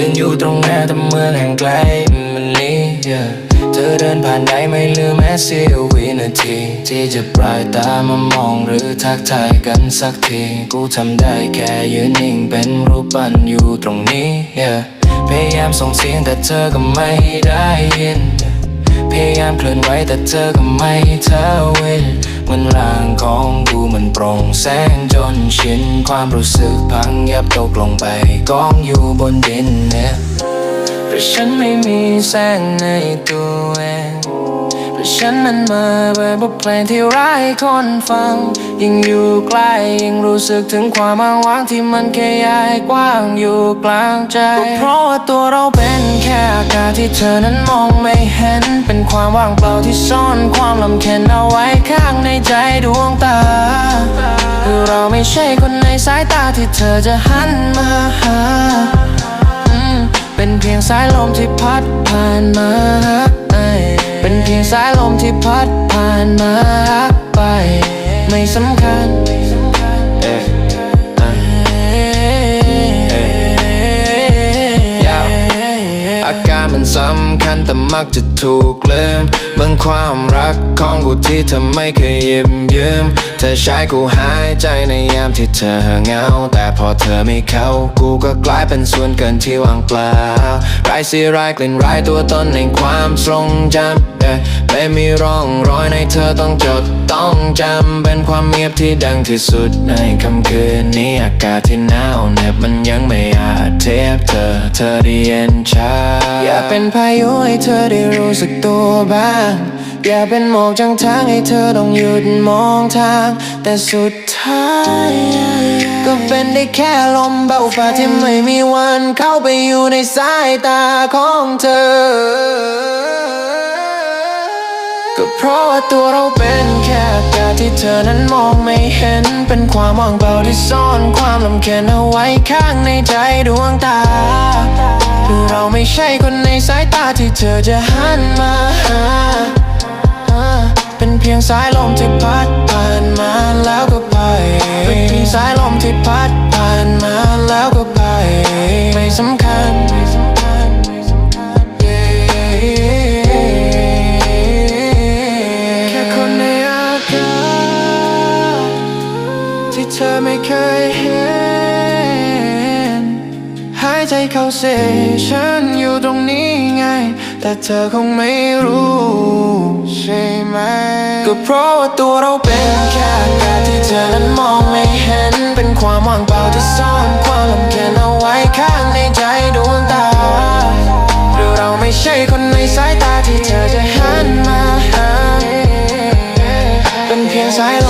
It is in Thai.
ืนอยู่ตรงหน้าตำเมืองแห่งไกลมันลีเธอเดินผ่านได้ไม่ลืมแม้เสี้ยววินาที ที่จะปลายตามามองหรือทักทายกันสักที กูทำได้แค่ยืนนิ่งเป็นรูปปั้นอยู่ตรงนี้ yeah พยายามส่งเสียงแต่เธอก็ไม่ได้ยิน พยายามเคลื่อนไหวแต่เธอก็ไม่เธอวิน มือนร่างของกูมันโปร่งแสงจนชินความรู้สึกพังยับตกลงไปกองอยู่บนดินเนี่ยเพราะฉันไม่มีแสงในตัวเองเพราะฉันนั้นมาเปิดบทเพลงที่ร้ายคนฟัง ยิ่งอยู่ใกล้ยิ่งรู้สึกถึงความอ้างว้างที่มันแค่ยายกว้างอยู่กลางใจก็เพราะว่าตัวเราเป็นแค่ ที่เธอนั้นมองไม่เห็น เป็นความว่างเปล่าที่ซ่อนความลำเค็นเอาไว้ข้างในใจดวงตา คือเราไม่ใช่คนในสายตาที่เธอจะหันมาหา เป็นเพียงสายลมที่พัดผ่านมา เป็นเพียงสายลมที่พัดผ่านมาไป ไม่สำคัญอาการมันสำคัญแต่มักจะถูกลืมเมื่อความรักของกูที่เธอไม่เคยยิ้มยืมเธอใช้กูหายใจในยามที่เธอเหงา แต่พอเธอไม่เข้า กูก็กลายเป็นส่วนเกินที่ว่างเปล่าไรสีรายกลิ่นรายตัวตนในความทรงจำไม่มีร่องรอยในเธอต้องจดต้องจำเป็นความเงียบที่ดังที่สุดในค่ำคืนนี้อากาศที่หนาวเหน็บมันยังไม่อาจเทียบเธอ เธอได้เย็นชาอย่าเป็นพายุให้เธอได้รู้สึกตัวบ้าง อย่าเป็นหมอกจางทางให้เธอต้องหยุดมองทาง แต่สุดท้าย ก็เป็นได้แค่ลมเบาฟ้าที่ไม่มีวันเข้าไปอยู่ในสายตาของเธอ ก็เพราะว่าตัวเราเป็นแค่อากาศที่เธอนั้นมองไม่เห็น เป็นความว่างเปล่าที่ซ่อนความลำเค็นเอาไว้ข้างในใจดวงตา เราไม่ใช่คนในสายตาที่เธอจะหันมาหาเป็นเพียงสายลมที่พัดผ่านมาแล้วก็ไป เป็นเพียงสายลมที่พัดผ่านมาแล้วก็ไป ไม่สำคัญแค่คนในอากาศที่เธอไม่เคยเห็น ใจเขาเสียฉันอยู่ตรงนี้ไง แต่เธอคงไม่รู้ใช่ไหม ก็เพราะว่าตัวเราเป็นแค่อากาศที่เธอนั้นมองไม่เห็น เป็นความว่างเปล่าที่ซ่อนความลำแค็นเอาไว้ข้างในใจดวงตาหรือเราไม่ใช่คนในสายตาที่เธอจะหันมาาเป็นเพียงสายลม